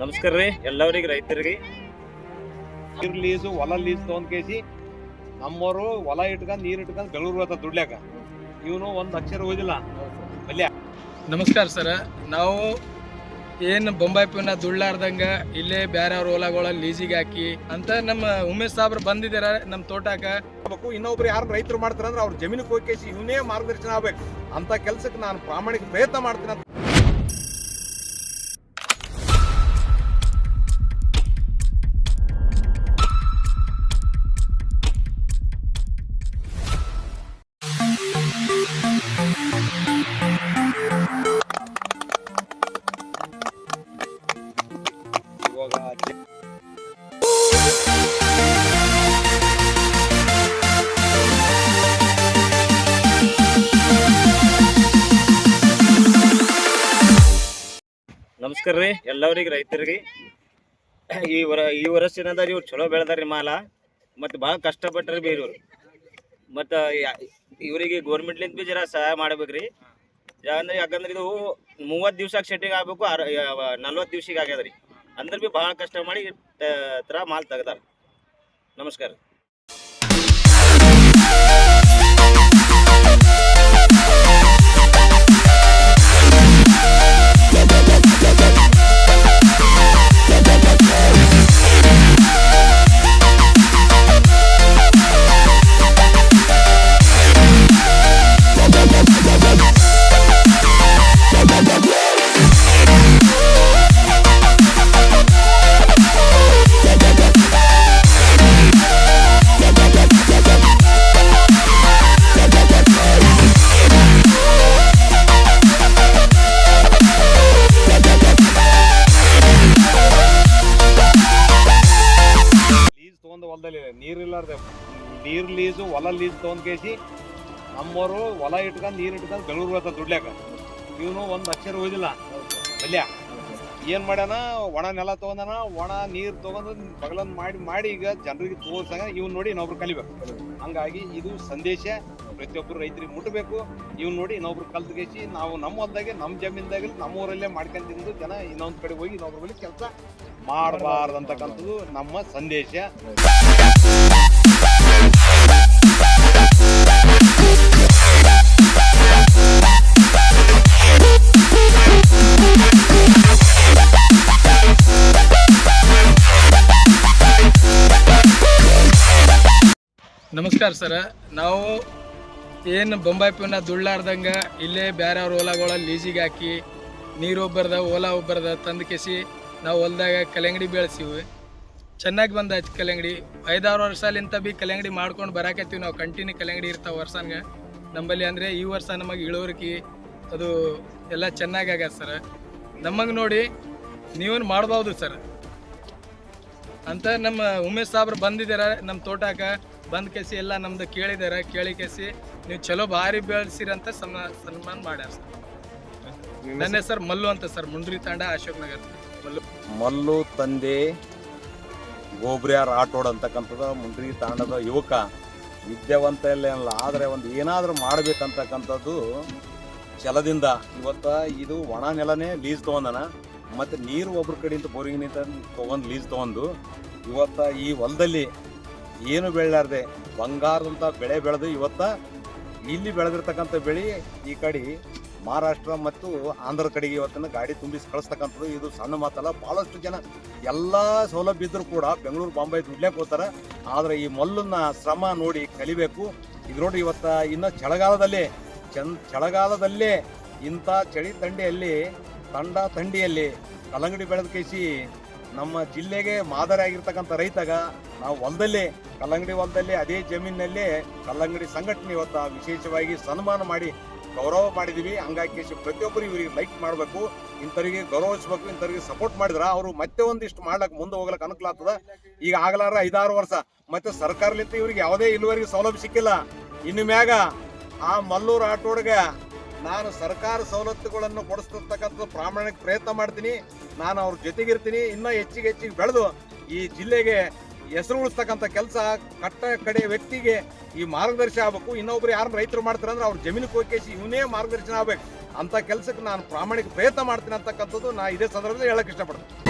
ನಮಸ್ಕಾರ ರೀ ಎಲ್ಲರಿಗೆ ರೈತರಿಗೆ. ನೀರ್ ಲೀಸು ಹೊಲ ಲೀಸ್ ತಗೊಂಡ್ ಕೇಸಿ ನಮ್ಮವರು ಹೊಲ ಇಟ್ಕೊಂಡ್ ನೀರ್ ಇಟ್ಕೊಂಡ್ ಬೆಳೂರ್ ಬರ್ತಾರ ದುಡ್ಲ್ಯಾಕ ಇವನು ಒಂದ್ ಅಕ್ಷರ ಓದಿಲ್ಲ ನಮಸ್ಕಾರ ಸರ್ ನಾವು ಏನು ಬೊಂಬಾಯಿ ಪಿನ ದುಳ್ಳಾರ್ದಂಗ ಇಲ್ಲೇ ಬ್ಯಾರ್ಯಾವ್ರ ಹೊಲಗಳ ಲೀಸಿಗೆ ಹಾಕಿ ಅಂತ ನಮ್ಮ ಉಮೇಶ್ ಸಾಬ್ರು ಬಂದಿದ್ದಾರ ನಮ್ಮ ತೋಟಾಕ. ಇನ್ನೊಬ್ರು ಯಾರು ರೈತರು ಮಾಡ್ತಾರ ಅಂದ್ರೆ ಅವ್ರ ಜಮೀನಿಗೆ ಹೋಗಿ ಕೇಸಿ ಇವನೇ ಮಾರ್ಗದರ್ಶನ ಆಗ್ಬೇಕು. ಅಂತ ಕೆಲ್ಸಕ್ಕೆ ನಾನು ಪ್ರಾಮಾಣಿಕ ಪ್ರಯತ್ನ ಮಾಡ್ತೀನಿ ನಮಸ್ಕಾರ ರೀ. ಎಲ್ಲರಿಗೆ ರೈತರಿಗೆ. ಈ ವರ, ಈ ವರ್ಷ ಏನದ ಇವ್ರು ಚಲೋ ಬೆಳೆದಾರ್ರಿ ಮಾಲ. ಮತ್ತು ಭಾಳ ಕಷ್ಟಪಟ್ಟರಿ ಬೇರೆ ಇವರು. ಮತ್ತು ಇವರಿಗೆ ಗೌರ್ಮೆಂಟ್ಲಿಂದ ಭೀ ಜರ ಸಹಾಯ ಮಾಡ್ಬೇಕ್ರಿ. ಯಾಕಂದ್ರೆ ಯಾಕಂದ್ರೆ ಇದು ಮೂವತ್ತು ದಿವ್ಸಕ್ಕೆ ಸೆಟ್ಟಿಂಗ್ ಆಗ್ಬೇಕು ಅರ ನಲ್ವತ್ತು ದಿವ್ಸಿಗೆ ಆಗ್ಯದ ರೀ ಅಂದ್ರೆ ಬಿ ಭಾಳ ಕಷ್ಟ ಮಾಡಿ ತರ ಮಾಲ್ ತೆಗ್ದಾರ. ನಮಸ್ಕಾರ ನೀರ್ ನೀರು ಲೀಸು ಹೊಲ ಲೀಸ್ ತೊಗೊಂಡ್ಕೇಸಿ ನಮ್ಮವರು ಹೊಲ ಇಟ್ಕೊಂಡು ನೀರು ಇಟ್ಕೊಂಡು ಬೆಳೂರು ಬರ್ತಾ ದುಡ್ಲ್ಯಾಕ ಇವನು ಒಂದು ಅಕ್ಷರ ಹೋಗಿಲ್ಲ ಬಲ್ಯ ಏನ್ ಮಾಡ್ಯಾನ? ಒಣ ನೆಲ ತಗೊಂಡಾನ, ಒಣ ನೀರು ತಗೊಂಡು ಬಗಲನ್ ಮಾಡಿ ಮಾಡಿ ಈಗ ಜನರಿಗೆ ತೋರ್ಸಂಗ ಇವ್ನ ನೋಡಿ ಇನ್ನೊಬ್ರು ಕಲಿಬೇಕು. ಹಂಗಾಗಿ ಇದು ಸಂದೇಶ. ಪ್ರತಿಯೊಬ್ಬರು ರೈತರಿಗೆ ಮುಟ್ಟಬೇಕು ಇವ್ನ ನೋಡಿ ಇನ್ನೊಬ್ರು ಕಲ್ತ್ಗೇಸಿ ನಾವು ನಮ್ಮ ಹೊಲ್ದಾಗೆ, ನಮ್ಮ ಜಮೀನ್ದಾಗಲಿ ನಮ್ಮ ಊರಲ್ಲೇ ಮಾಡ್ಕೊಂಡು ತಿಂದು ಜನ ಇನ್ನೊಂದು ಕಡೆ ಹೋಗಿ ಇನ್ನೊಬ್ರ ಕೆಲಸ ಮಾಡಬಾರ್ದಂತಕ್ಕಂಥದ್ದು ನಮ್ಮ ಸಂದೇಶ. ನಮಸ್ಕಾರ ಸರ್. ನಾವು ಏನು ಬೊಂಬಾಯಿ ಪಿನ ದುಳ್ಳಾರ್ದಂಗೆ ಇಲ್ಲೇ ಬೇರೆಯವ್ರ ಹೊಲಗಳ ಲೀಸಿಗೆ ಹಾಕಿ ನೀರು ಒಬ್ಬರದ, ಓಲಾ ಒಬ್ಬರದ ತಂದು ಕೆಸಿ ನಾವು ಹೊಲ್ದಾಗ ಕಲ್ಲಂಗಡಿ ಬೆಳೆಸಿವಿ. ಚೆನ್ನಾಗಿ ಬಂದಾಯ್ತು ಕಲ್ಲಂಗಡಿ. ಐದಾರು ವರ್ಷಲಿಂತ ಬಿ ಕಲ್ಲಂಗಡಿ ಮಾಡ್ಕೊಂಡು ಬರಾಕತ್ತೀವಿ ನಾವು. ಕಂಟಿನ್ಯೂ ಕಲ್ಲಂಗಡಿ ಇರ್ತಾವೆ ವರ್ಷನ್ಗೆ. ನಂಬಲ್ಲಿ ಅಂದರೆ ಈ ವರ್ಷ ನಮಗೆ ಇಳುವರಿಕೆ ಅದು ಎಲ್ಲ ಚೆನ್ನಾಗಿ ಆಗ್ಯದ ಸರ್. ನಮಗೆ ನೋಡಿ ನೀವು ಮಾಡ್ಬೋದು ಸರ್. ಅಂತ ನಮ್ಮ ಉಮೇಶ್ ಸಾಬ್ರು ಬಂದಿದ್ದಾರೆ ನಮ್ಮ ತೋಟಕ್ಕ. ಬಂದ ಕೇಸಿ ಎಲ್ಲ ನಮ್ದು ಕೇಳಿದ್ದಾರೆ ಕೇಳಿ ಕೇಸಿ ನೀವು ಚಲೋ ಭಾರಿ ಬೆಳೆಸಿರಂತ ಸನ್ಮಾನ ಮಾಡ್ಯಾರ ಸರ್. ನನ್ನ ಹೆಸರು ಮಲ್ಲು ಅಂತ ಸರ್. ಮುಂಡ್ರಿ ತಾಂಡ ಅಶೋಕ್ ನಗರ್. ಮಲ್ಲು ತಂದೆ ಗೋಬ್ರಿಯಾರ್ ಆಟೋಡ್ ಅಂತಕ್ಕಂಥದ್ದು ಮುಂಡ್ರಿ ತಾಂಡದ ಯುವಕ. ವಿದ್ಯಾವಂತ ಇಲ್ಲ ಆದರೆ ಒಂದು ಏನಾದರೂ ಮಾಡಬೇಕಂತಕ್ಕಂಥದ್ದು ಛಲದಿಂದ. ಇವತ್ತು ಇದು ಒಣ ನೆಲನೇ ಲೀಸ್ ತೊಗೊಂಡನ. ಮತ್ತು ನೀರು ಒಬ್ರ ಕಡೆಯಿಂದ ಬೋರಿಂಗಿನಿಂದ ತೊಗೊಂಡು ಲೀಸ್ ತೊಗೊಂಡು ಇವತ್ತ ಈ ಹೊಲದಲ್ಲಿ ಏನು ಬೆಳಲಾರ್ದೆ ಬಂಗಾರದಂಥ ಬೆಳೆ ಬೆಳೆದು ಇವತ್ತ ಇಲ್ಲಿ ಬೆಳೆದಿರ್ತಕ್ಕಂಥ ಬೆಳೆ ಈ ಕಡೆ ಮಹಾರಾಷ್ಟ್ರ ಮತ್ತು ಆಂಧ್ರ ಕಡೆಗೆ ಇವತ್ತಿನ ಗಾಡಿ ತುಂಬಿಸಿ ಕಳಿಸ್ತಕ್ಕಂಥದ್ದು. ಇದು ಸಣ್ಣ ಮಾತಲ್ಲ ಭಾಳಷ್ಟು ಜನ ಎಲ್ಲ ಸೌಲಭ್ಯ ಇದ್ರೂ ಕೂಡ ಬೆಂಗಳೂರು ಬಾಂಬೆ ದುಡ್ಲೇಕ್ ಹೋಗ್ತಾರೆ. ಆದರೆ ಈ ಮಲ್ಲನ್ನ ಶ್ರಮ ನೋಡಿ ಕಲಿಬೇಕು. ಇದು ನೋಡಿ ಇವತ್ತ ಇನ್ನು ಚಳಿಗಾಲದಲ್ಲಿ ಚಂದ್ ಚಳಿಗಾಲದಲ್ಲೇ ಇಂಥ ಚಳಿ ತಂಡಿಯಲ್ಲಿ, ತಂಡ ತಂಡಿಯಲ್ಲಿ ಕಲ್ಲಂಗಡಿ ಬೆಳೆದ ಕೈಸಿ ನಮ್ಮ ಜಿಲ್ಲೆಗೆ ಮಾದರಿ ಆಗಿರ್ತಕ್ಕಂಥ ರೈತಗ ನಾವು ಹೊಲದಲ್ಲಿ, ಕಲ್ಲಂಗಡಿ ಹೊಲದಲ್ಲಿ, ಅದೇ ಜಮೀನಿನಲ್ಲಿ ಕಲ್ಲಂಗಡಿ ಸಂಘಟನೆ ಇವತ್ತ ವಿಶೇಷವಾಗಿ ಸನ್ಮಾನ ಮಾಡಿ ಗೌರವ ಮಾಡಿದೀವಿ. ಹಂಗಾಗಿ ಪ್ರತಿಯೊಬ್ಬರು ಇವರಿಗೆ ಲೈಕ್ ಮಾಡಬೇಕು. ಇಂಥವ್ರಿಗೆ ಗೌರವಿಸಬೇಕು, ಇಂಥವರಿಗೆ ಸಪೋರ್ಟ್ ಮಾಡಿದ್ರ ಅವರು ಮತ್ತೆ ಒಂದಿಷ್ಟು ಮಾಡ್ಲಕ್ ಮುಂದೆ ಹೋಗ್ಲಕ್ ಅನುಕೂಲ ಈಗ ಆಗಲಾರ ಐದಾರು ವರ್ಷ, ಮತ್ತೆ ಸರ್ಕಾರಲಿಂದ ಇವ್ರಿಗೆ ಯಾವುದೇ ಇಲ್ಲಿವರೆಗೆ ಸೌಲಭ್ಯ ಸಿಕ್ಕಿಲ್ಲ. ಇನ್ನು ಮ್ಯಾಗ ಆ ಮಲ್ಲೂರು ಆಟೋಡ್ಗೆ ನಾನು ಸರ್ಕಾರ ಸವಲತ್ತುಗಳನ್ನು ಕೊಡಿಸ್ತಕ್ಕಂಥ ಪ್ರಾಮಾಣಿಕ ಪ್ರಯತ್ನ ಮಾಡ್ತೀನಿ. ನಾನು ಅವ್ರ ಜೊತೆಗಿರ್ತೀನಿ. ಇನ್ನೂ ಹೆಚ್ಚಿಗೆ ಹೆಚ್ಚಿಗೆ ಬೆಳೆದು ಈ ಜಿಲ್ಲೆಗೆ ಹೆಸರು ಉಳಿಸ್ತಕ್ಕಂಥ ಕೆಲಸ, ಕಟ್ಟ ಕಡೆ ವ್ಯಕ್ತಿಗೆ ಈ ಮಾರ್ಗದರ್ಶಿ ಆಗ್ಬೇಕು, ಇನ್ನೊಬ್ರು ಯಾರು ರೈತರು ಮಾಡ್ತಾರೆ ಅಂದ್ರೆ ಅವ್ರ ಜಮೀನಿಗೆ ಹೋಗಿ ಇವನೇ ಮಾರ್ಗದರ್ಶನ ಆಗ್ಬೇಕು. ಅಂತ ಕೆಲಸಕ್ಕೆ ನಾನು ಪ್ರಾಮಾಣಿಕ ಪ್ರಯತ್ನ ಮಾಡ್ತೀನಿ ಅಂತಕ್ಕಂಥದ್ದು ನಾ ಇದೇ ಸಂದರ್ಭದಲ್ಲಿ ಹೇಳಕ್ ಇಷ್ಟಪಡ್ತೀನಿ.